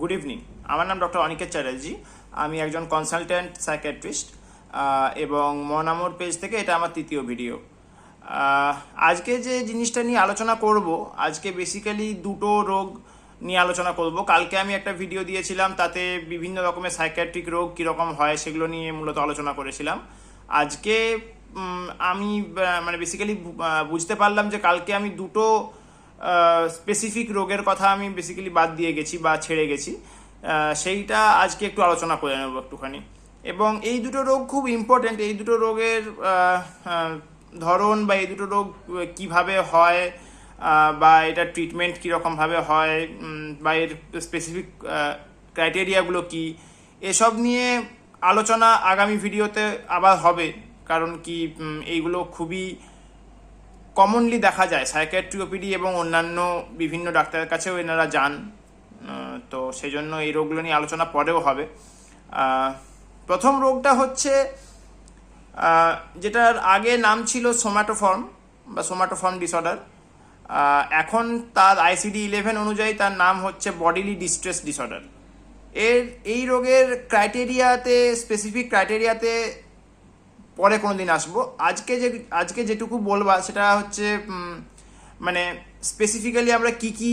Good evening আমার নাম doctor Aniket Chatterjee. আমি একজন কনসালট্যান্ট সাইকিয়াট্রিস্ট এবং মনামোর পেজ থেকে এটা আমার তৃতীয় ভিডিও আজকে যে জিনিসটা নিয়ে আলোচনা করব, আজকে বেসিক্যালি দুটো রোগ নিয়ে আলোচনা করব। কালকে আমি একটা ভিডিও দিয়েছিলাম, তাতে বিভিন্ন রকমের সাইকিয়াট্রিক রোগ কীরকম হয় সেগুলো নিয়ে মূলত আলোচনা করেছিলাম। আজকে আমি মানে বেসিক্যালি বুঝতে পারলাম যে কালকে আমি দুটো স্পেসিফিক রোগের কথা আমি বেসিক্যালি বাদ দিয়ে গেছি বা ছেড়ে গেছি। সেইটা আজকে একটু আলোচনা করে নেব একটুখানি। এবং এই দুটো রোগ খুব ইম্পর্টেন্ট এই দুটো রোগের ধরন বা এই দুটো রোগ কীভাবে হয় বা এটা ট্রিটমেন্ট কীরকমভাবে হয় বা এর স্পেসিফিক ক্রাইটেরিয়াগুলো কি, এসব নিয়ে আলোচনা আগামী ভিডিওতে আবার হবে। কারণ কি এইগুলো খুবই কমনলি দেখা যায় সাইকিয়াট্রি ওপিডি এবং অন্যান্য বিভিন্ন ডাক্তারের কাছেও এনারা যান তো সেই জন্য এই রোগগুলো নিয়ে আলোচনা পরেও হবে। প্রথম রোগটা হচ্ছে যেটার আগে নাম ছিল সোম্যাটোফর্ম বা সোম্যাটোফর্ম ডিসঅর্ডার এখন তার আইসিডি ইলেভেন অনুযায়ী তার নাম হচ্ছে বডিলি ডিস্ট্রেস ডিসঅর্ডার এর, এই রোগের ক্রাইটেরিয়াতে স্পেসিফিক ক্রাইটেরিয়াতে পরে কোনো দিন আসব। আজকে যে, আজকে যেটুকু বলবা, সেটা হচ্ছে মানে স্পেসিফিক্যালি আমরা কি কি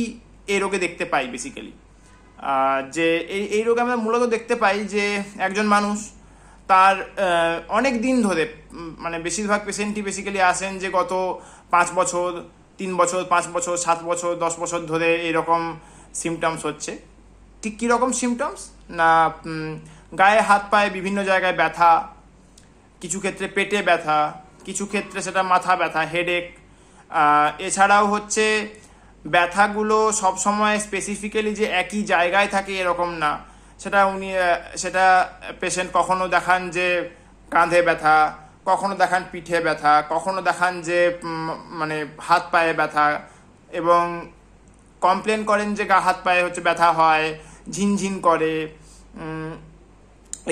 এই রোগে দেখতে পাই বেসিক্যালি যে এই এই রোগে আমরা মূলত দেখতে পাই যে একজন মানুষ তার অনেক দিন ধরে মানে বেশিরভাগ পেশেন্টই বেসিক্যালি আসেন যে গত পাঁচ বছর, তিন বছর, পাঁচ বছর, সাত বছর, দশ বছর ধরে এরকম সিমটমস হচ্ছে। ঠিক কীরকম সিমটমস না গায়ে হাত পায়ে বিভিন্ন জায়গায় ব্যথা কিছু ক্ষেত্রে পেটে ব্যথা, কিছু ক্ষেত্রে সেটা মাথা ব্যথা হেডেক এছাড়াও হচ্ছে ব্যথাগুলো সবসময় স্পেসিফিক্যালি যে একই জায়গায় থাকে এরকম না। সেটা উনি সেটা পেশেন্ট কখনো দেখান যে কাঁধে ব্যথা, কখনো দেখান পিঠে ব্যথা, কখনো দেখান যে মানে হাত পায়ে ব্যথা এবং কমপ্লেন করেন যে গা হাত পায়ে হচ্ছে ব্যথা হয়, ঝিনঝিন করে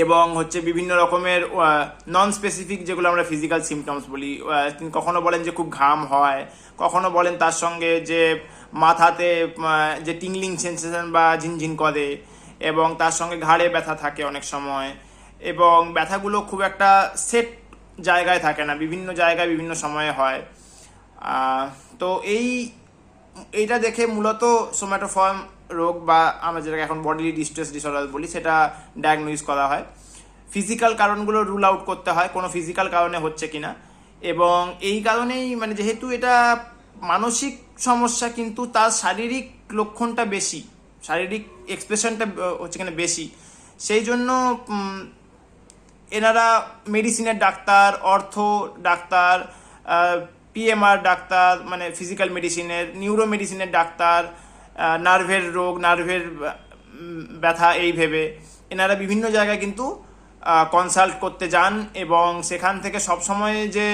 এবং হচ্ছে বিভিন্ন রকমের নন স্পেসিফিক যেগুলো আমরা ফিজিক্যাল সিমটমস বলি তিনি কখনো বলেন যে খুব ঘাম হয়, কখনো বলেন তার সঙ্গে যে মাথাতে যে টিংলিং সেন্সেশন বা ঝিনঝিন করে, এবং তার সঙ্গে ঘাড়ে ব্যথা থাকে অনেক সময়, এবং ব্যথাগুলো খুব একটা সেট জায়গায় থাকে না, বিভিন্ন জায়গায় বিভিন্ন সময়ে হয়। তো এই, এইটা দেখে মূলত সোম্যাটোফর্ম রোগ বা আমরা যেটাকে এখন বডিলি ডিস্ট্রেস ডিসঅর্ডার বলি, সেটা ডায়াগনোজ করা হয়। ফিজিক্যাল কারণগুলো রুল আউট করতে হয়, কোনো ফিজিক্যাল কারণে হচ্ছে কিনা। এবং এই কারণেই মানে যেহেতু এটা মানসিক সমস্যা, কিন্তু তার শারীরিক লক্ষণটা বেশি, শারীরিক এক্সপ্রেশনটা হচ্ছে কিনা বেশি। সেই জন্য এনারা মেডিসিনের ডাক্তার, অর্থ ডাক্তার পিএমআর ডাক্তার মানে ফিজিক্যাল মেডিসিনের নিউরো মেডিসিনের ডাক্তার নার্ভের রোগ, নার্ভের ব্যথা, এই ভেবে। এনারা বিভিন্ন জায়গায় কিন্তু কনসাল্ট করতে যান এবং সেখান থেকে সবসময় যে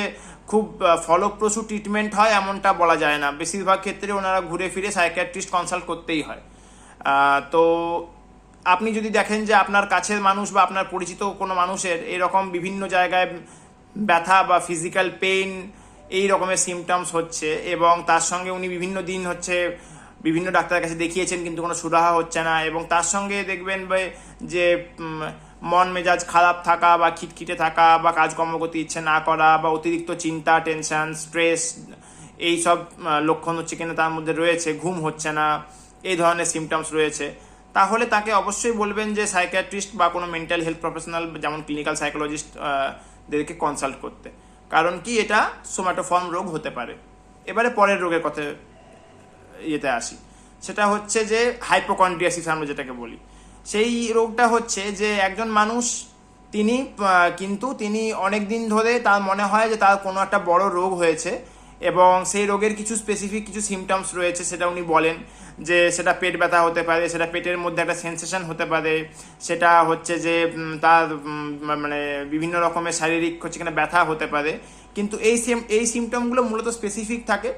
খুব ফলপ্রসূ ট্রিটমেন্ট হয় এমনটা বলা যায় না। বেশিরভাগ ক্ষেত্রে ওনারা ঘুরে ফিরে সাইকিয়াট্রিস্ট কনসাল্ট করতেই হয়। তো আপনি যদি দেখেন যে আপনার কাছের মানুষ বা আপনার পরিচিত কোনো মানুষের এরকম বিভিন্ন জায়গায় ব্যথা বা ফিজিক্যাল পেইন এই রকমের সিমটমস হচ্ছে এবং তার সঙ্গে উনি বিভিন্ন দিন হচ্ছে বিভিন্ন ডাক্তারের কাছে দেখিয়েছেন, কিন্তু কোনো সুরাহা হচ্ছে না। এবং তার সঙ্গে দেখবেন যে মন মেজাজ খারাপ থাকা বা খিটখিটে থাকা বা কাজকর্ম করতে ইচ্ছে না করা বা অতিরিক্ত চিন্তা, টেনশন, স্ট্রেস এই সব লক্ষণ হচ্ছে কিনা তার মধ্যে রয়েছে, ঘুম হচ্ছে না, এই ধরনের সিমটমস রয়েছে। তাহলে তাকে অবশ্যই বলবেন যে সাইকিয়াট্রিস্ট বা কোনো মেন্টাল হেলথ প্রফেশনাল যেমন ক্লিনিক্যাল সাইকোলজিস্ট দেরকে কনসাল্ট করতে। কারণ কি, এটা সোম্যাটোফর্ম রোগ হতে পারে। এবারে পরের রোগের কথা ইয়েতে আসি। সেটা হচ্ছে যে হাইপোকন্ড্রিয়াসিস আমরা যেটাকে বলি। সেই রোগটা হচ্ছে যে একজন মানুষ, তিনি কিন্তু তিনি অনেক দিন ধরে তার মনে হয় যে তার কোনো একটা বড় রোগ হয়েছে এবং সেই রোগের কিছু স্পেসিফিক কিছু সিমটমস রয়েছে সেটা উনি বলেন যে সেটা পেট ব্যথা হতে পারে, সেটা পেটের মধ্যে একটা সেন্সেশন হতে পারে, সেটা হচ্ছে যে তার মানে বিভিন্ন রকমের শারীরিক হচ্ছে কিনা ব্যথা হতে পারে। কিন্তু এই সিম এই সিমটমগুলো মূলত স্পেসিফিক থাকে।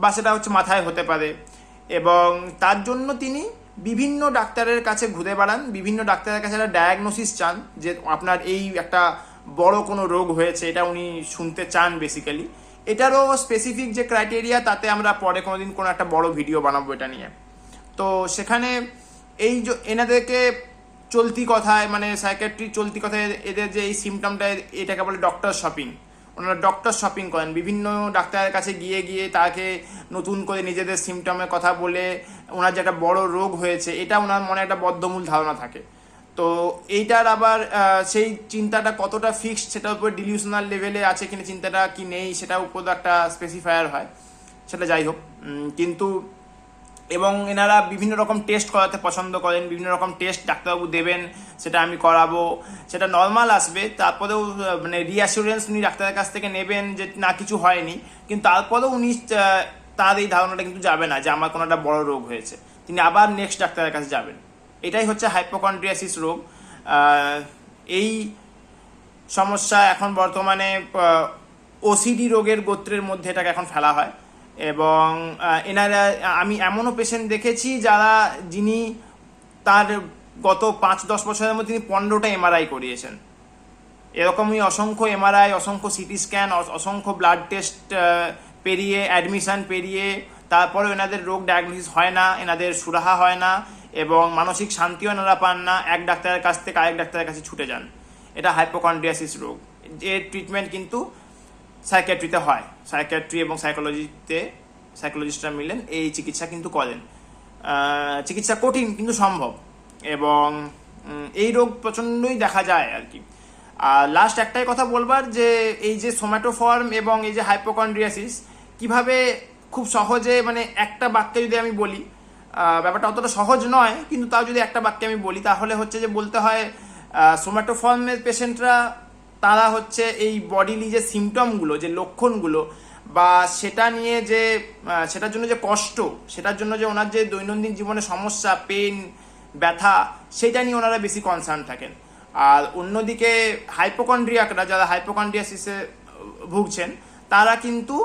বা সেটা হচ্ছে মাথায় হতে পারে। এবং তার জন্য তিনি বিভিন্ন ডাক্তারের কাছে ঘুরে বেড়ান, বিভিন্ন ডাক্তারের কাছে একটা ডায়াগনোসিস চান যে আপনার এই একটা বড় কোনো রোগ হয়েছে, এটা উনি শুনতে চান বেসিক্যালি এটারও স্পেসিফিক যে ক্রাইটেরিয়া তাতে আমরা পরে কোনোদিন কোনো একটা বড় ভিডিও বানাবো এটা নিয়ে। তো সেখানে এই এনাদেরকে চলতি কথায় মানে সাইকেট্রি চলতি কথায় এদের যে এই সিমটমটা এটাকে বলে ডক্টর শপিং ওনারা ডক্টর শপিং করেন। বিভিন্ন ডাক্তারের কাছে গিয়ে গিয়ে তাকে নতুন করে নিজেদের সিমটমের কথা বলে ওনার যে একটা বড় রোগ হয়েছে, এটা ওনার মনে একটা বদ্ধমূল ধারণা থাকে। তো এইটার আবার সেই চিন্তাটা কতটা ফিক্সড সেটার উপর ডিলিউশনাল লেভেলে আছে কিনা, চিন্তাটা কি নেই, সেটার উপর একটা স্পেসিফায়ার হয়। সেটা যাই হোক কিন্তু এবং এনারা বিভিন্ন রকম টেস্ট করাতে পছন্দ করেন, বিভিন্ন রকম টেস্ট ডাক্তারবাবু দেবেন, সেটা আমি করাবো। সেটা নর্মাল আসবে, তারপরেও মানে রিঅ্যাসুরেন্স উনি ডাক্তারের কাছ থেকে নেবেন যে না, কিছু হয়নি। কিন্তু তারপরেও উনি তার এই ধারণাটা কিন্তু যাবে না যে আমার কোনো একটা বড় রোগ হয়েছে। তিনি আবার নেক্সট ডাক্তারের কাছে যাবেন। এটাই হচ্ছে হাইপোকন্ড্রিয়াসিস রোগ। এই সমস্যা এখন বর্তমানে ওসিডি রোগের গোত্রের মধ্যে এটাকে এখন ফেলা হয়। এবং এনারা, আমি এমনও পেশেন্ট দেখেছি যারা যিনি তার গত পাঁচ, দশ বছরের মধ্যে তিনি পনেরোটা এমআরআই করিয়েছেন। এরকমই অসংখ্য এমআরআই অসংখ্য সিটি স্ক্যান অসংখ্য ব্লাড টেস্ট পেরিয়ে অ্যাডমিশান পেরিয়ে, তারপরেও এনাদের রোগ ডায়াগনোসিস হয় না, এনাদের সুরাহা হয় না এবং মানসিক শান্তিও এনারা পান না, এক ডাক্তারের কাছ থেকে আরেক ডাক্তারের কাছে ছুটে যান। এটা হাইপোকন্ড্রিয়াসিস রোগ। এর ট্রিটমেন্ট কিন্তু সাইকিয়াট্রিতে হয়। সাইকিয়াট্রি এবং সাইকোলজিতে সাইকোলজিস্টরা মিলেন, এই চিকিৎসা কিন্তু করেন। চিকিৎসা কঠিন কিন্তু সম্ভব এবং এই রোগ প্রচণ্ডই দেখা যায় আর কি। আর লাস্ট একটাই কথা বলবার যে, এই যে সোম্যাটোফর্ম এবং এই যে হাইপোকন্ড্রিয়াসিস কীভাবে খুব সহজে মানে একটা বাক্যে যদি আমি বলি ব্যাপারটা অতটা সহজ নয়, কিন্তু তাও যদি একটা বাক্যে আমি বলি, তাহলে হচ্ছে যে বলতে হয় সোম্যাটোফর্মের পেশেন্টরা তারা হচ্ছে এই বডিলি যে সিমটমগুলো যে লক্ষণগুলো বা সেটা নিয়ে যে সেটার জন্য যে কষ্ট, সেটার জন্য যে ওনার যে দৈনন্দিন জীবনে সমস্যা পেন ব্যথা সেটা নিয়ে ওনারা বেশি কনসার্ন থাকেন। আর অন্যদিকে হাইপোকন্ড্রিয়াকরা যারা হাইপোকন্ড্রিয়াসিসে ভুগছেন, তারা কিন্তু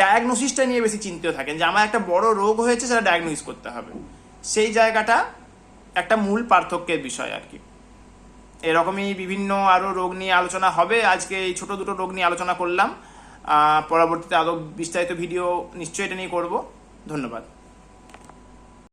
ডায়াগনোসিসটা নিয়ে বেশি চিন্তিত থাকেন, যে আমার একটা বড় রোগ হয়েছে, সেটা ডায়াগনোসিস করতে হবে। সেই জায়গাটা একটা মূল পার্থক্যের বিষয় আর কি। এরকমই বিভিন্ন আরও রোগ নিয়ে আলোচনা হবে। আজকে এই ছোটো দুটো রোগ নিয়ে আলোচনা করলাম। পরবর্তীতে আরও বিস্তারিত ভিডিও নিশ্চয়ই এটা নিয়ে করব। ধন্যবাদ।